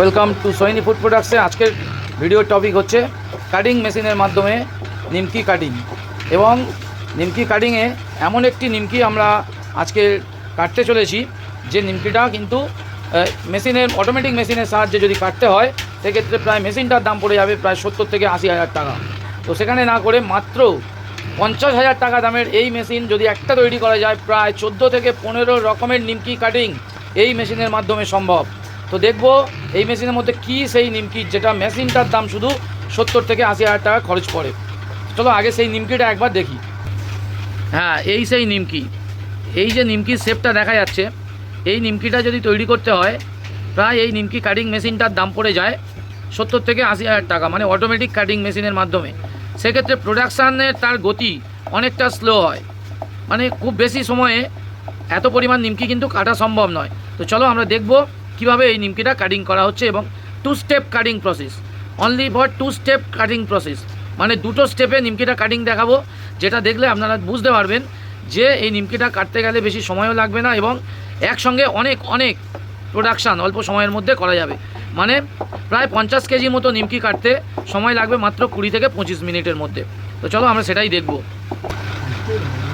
Welcome to Sohini food প্রোডাক্টসে আজকের ভিডিওর টপিক হচ্ছে কাটিং মেশিনের মাধ্যমে নিমকি কাটিং এবং নিমকি কাটিংয়ে এমন একটি নিমকি আমরা আজকে কাটতে চলেছি, যে নিমকিটা কিন্তু মেশিনের অটোমেটিক মেশিনের সাহায্যে যদি কাটতে হয়, সেক্ষেত্রে প্রায় মেশিনটার দাম পড়ে যাবে প্রায় সত্তর থেকে আশি হাজার টাকা। তো সেখানে না করে মাত্র পঞ্চাশ হাজার টাকা দামের এই মেশিন যদি একটা তৈরি করা যায়, প্রায় চোদ্দ থেকে পনেরো রকমের নিমকি কাটিং এই মেশিনের মাধ্যমে সম্ভব। তো দেখব এই মেশিনের মধ্যে কি সেই নিমকি, যেটা মেশিনটার দাম শুধু সত্তর থেকে আশি হাজার টাকা খরচ পড়ে। চলো আগে সেই নিমকিটা একবার দেখি। হ্যাঁ এই সেই নিমকি। এই যে নিমকির শেপটা দেখা যাচ্ছে, এই নিমকিটা যদি তৈরি করতে হয়, প্রায় এই নিমকি কাটিং মেশিনটার দাম পড়ে যায় সত্তর থেকে আশি হাজার টাকা মানে অটোমেটিক কাটিং মেশিনের মাধ্যমে। সেক্ষেত্রে প্রোডাকশানের তার গতি অনেকটা স্লো হয়। মানে খুব বেশি সময়ে এত পরিমাণ নিমকি কিন্তু কাটা সম্ভব নয়। তো চলো আমরা দেখব কীভাবে এই নিমকিটা কাটিং করা হচ্ছে এবং two step cutting process only for two step cutting process মানে দুটো স্টেপে নিমকিটা কাটিং দেখাবো, যেটা দেখলে আপনারা বুঝতে পারবেন যে এই নিমকিটা কাটতে গেলে বেশি সময়ও লাগবে না এবং একসঙ্গে অনেক অনেক প্রোডাকশান অল্প সময়ের মধ্যে করা যাবে। মানে প্রায় পঞ্চাশ কেজি মতো নিমকি কাটতে সময় লাগবে মাত্র কুড়ি থেকে পঁচিশ মিনিটের মধ্যে। তো চলো আমরা সেটাই দেখব।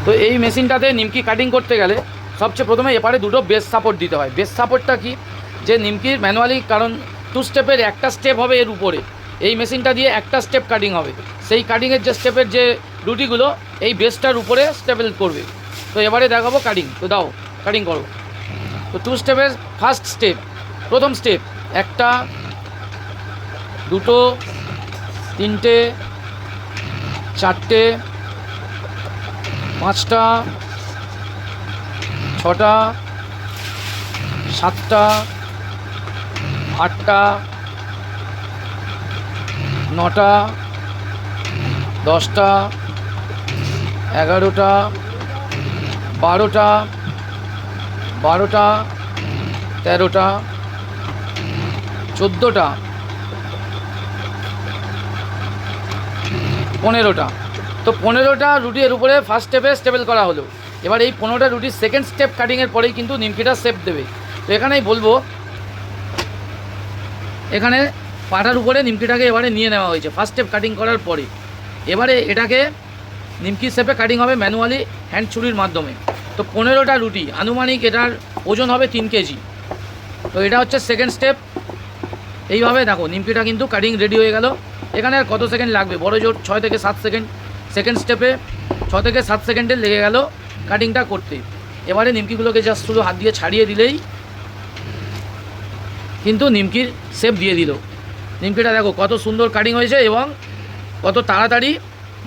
তো এই মেশিনটাতে নিমকি কাটিং করতে গেলে সবচেয়ে প্রথমে এপারে দুটো বেস সাপোর্ট দিতে হয়। বেস সাপোর্টটা কি? যে নিমকির ম্যানুয়ালি, কারণ টু স্টেপের একটা স্টেপ হবে এর উপরে। এই মেশিনটা দিয়ে একটা স্টেপ কাটিং হবে। সেই কাটিংয়ের যে স্টেপের যে রুটিগুলো এই বেসটার উপরে স্টেপেল করবে। তো এবারে দেখাবো কাটিং তো দাও কাটিং করো। তো টু স্টেপের ফার্স্ট স্টেপ প্রথম স্টেপ একটা, দুটো, তিনটে, চারটে, পাঁচটা, ছটা, সাতটা আটটা, নটা, দশটা, এগারোটা, বারোটা বারোটা, তেরোটা, চোদ্দোটা, পনেরোটা। তো পনেরোটা রুটির উপরে ফার্স্ট স্টেপে স্টেবল করা হলো। এবার এই পনেরোটা রুটির সেকেন্ড স্টেপ কাটিংয়ের পরেই কিন্তু নিমকিটা শেপ দেবে। তো এখানেই বলব এখানে পাটার উপরে নিমকিটাকে এবারে নিয়ে নেওয়া হয়েছে। ফার্স্ট স্টেপ কাটিং করার পরে। এবারে এটাকে নিমকি শেপে কাটিং হবে ম্যানুয়ালি হ্যান্ড ছুরির মাধ্যমে। তো পনেরোটা রুটি, আনুমানিক এটার ওজন হবে তিন কেজি। তো এটা হচ্ছে সেকেন্ড স্টেপ এইভাবে দেখো, নিমকিটা কিন্তু কাটিং রেডি হয়ে গেল। এখানে আর কত সেকেন্ড লাগবে? বড় জোর, ছয় থেকে সাত সেকেন্ড সেকেন্ড স্টেপে ছ থেকে সাত সেকেন্ডে লেগে গেল কাটিংটা করতে। এবারে নিমকিগুলোকে জাস্ট শুধু হাত দিয়ে ছাড়িয়ে দিলেই কিন্তু নিমকির শেপ দিয়ে দিল। নিমকিটা দেখো কত সুন্দর কাটিং হয়েছে এবং কত তাড়াতাড়ি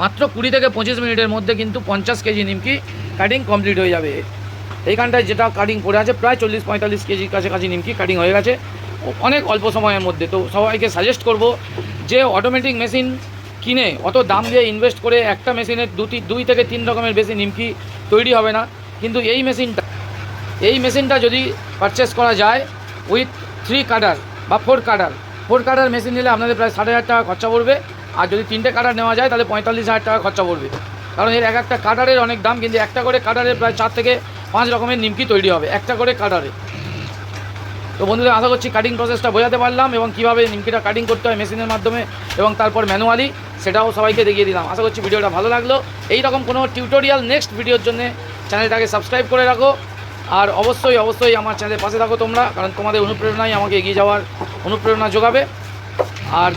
মাত্র কুড়ি থেকে পঁচিশ মিনিটের মধ্যে কিন্তু পঞ্চাশ কেজি নিমকি কাটিং কমপ্লিট হয়ে যাবে। এইখানটায় যেটা কাটিং পড়ে আছে, প্রায় চল্লিশ পঁয়তাল্লিশ কেজির কাছাকাছি নিমকি কাটিং হয়ে গেছে। অনেক অল্প সময়ের মধ্যে। তো সবাইকে সাজেস্ট করব যে অটোমেটিক মেশিন কিনে অত দাম দিয়ে ইনভেস্ট করে একটা মেশিনের দুটি, দুই থেকে তিন রকমের বেশি নিমকি তৈরি হবে না। কিন্তু এই মেশিনটা এই মেশিনটা যদি পারচেস করা যায় উইথ থ্রি কাটার বা four cutter four cutter machine নিলে আপনাদের প্রায় ষাট হাজার টাকা খরচা পড়বে। আর যদি তিনটে কাটার নেওয়া যায়, তাহলে পঁয়তাল্লিশ হাজার টাকা খরচা পড়বে। কারণ এর এক একটা কাটারের অনেক দাম, কিন্তু একটা করে কাটারের প্রায় চার থেকে পাঁচ রকমের নিমকি তৈরি হবে, একটা করে কাটারে তো বন্ধুদের আশা করছি কাটিং প্রসেসটা বোঝাতে পারলাম এবং কীভাবে নিমকিটা কাটিং করতে হয় মেশিনের মাধ্যমে এবং তারপর ম্যানুয়ালি সেটাও সবাইকে দেখিয়ে দিলাম। আশা করছি ভিডিওটা ভালো লাগল। এই রকম কোনো টিউটোরিয়াল নেক্সট ভিডিওর জন্য চ্যানেলটাকে সাবস্ক্রাইব করে রাখো। আর অবশ্যই অবশ্যই আমার চ্যানেলের পাশে থাকো তোমরা, কারণ তোমাদের অনুপ্রেরণাই আমাকে এগিয়ে যাওয়ার অনুপ্রেরণা যোগাবে। আর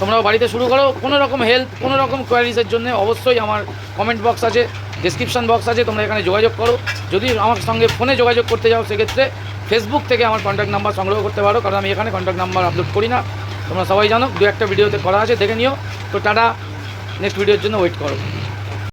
তোমরাও বাড়িতে শুরু করো। কোনো রকম হেল্প কোনো রকম কোয়ারিজের জন্য অবশ্যই আমার কমেন্ট বক্স আছে ডিসক্রিপশান বক্স আছে, তোমরা এখানে যোগাযোগ করো। যদি আমার সঙ্গে ফোনে যোগাযোগ করতে যাও, সেক্ষেত্রে ফেসবুক থেকে আমার কন্ট্যাক্ট নাম্বার সংগ্রহ করতে পারো, কারণ আমি এখানে কন্ট্যাক্ট নাম্বার আপলোড করি না। তোমরা সবাই জানো, দু একটা ভিডিওতে করা আছে, দেখে নিও। তো টাটা নেক্সট ভিডিওর জন্য ওয়েট করো।